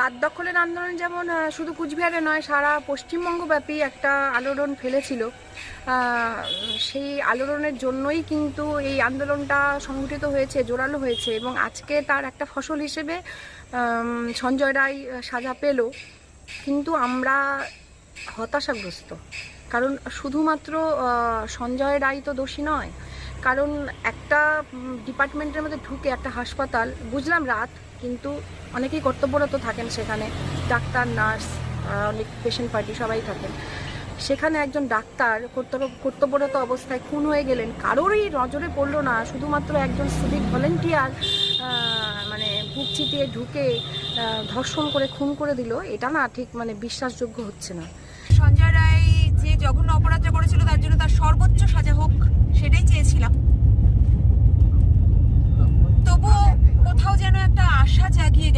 রাত দখলের আন্দোলন যেমন শুধু কুচবিহারে নয়, সারা পশ্চিমবঙ্গব্যাপী একটা আলোড়ন ফেলেছিল। সেই আলোড়নের জন্যই কিন্তু এই আন্দোলনটা সংগঠিত হয়েছে, জোরালো হয়েছে এবং আজকে তার একটা ফসল হিসেবে সঞ্জয় রায় সাজা পেল। কিন্তু আমরা হতাশাগ্রস্ত। কারণ শুধুমাত্র সঞ্জয় রায় তো দোষী নয় কারণ একটা ডিপার্টমেন্টের মধ্যে ঢুকে একটা হাসপাতাল, বুঝলাম রাত, কিন্তু অনেকেই কর্তব্যরত থাকেন সেখানে। ডাক্তার, নার্স অনেক পেশেন্ট পার্টি সবাই থাকেন। সেখানে একজন ডাক্তার কর্তব্য- কর্তব্যরত অবস্থায় খুন হয়ে গেলেন। কারোরই নজরে পড়ল না, শুধুমাত্র একজন সিভিক ভলেন্টিয়ার মানে বুক চিতিয়ে ঢুকে ধর্ষণ করে, খুন করে দিল। এটা না ঠিক মানে বিশ্বাসযোগ্য হচ্ছে না। সঞ্জয় রায় যে জঘন্য অপরাধটা করেছিল, তার জন্য আশা জাগিয়ে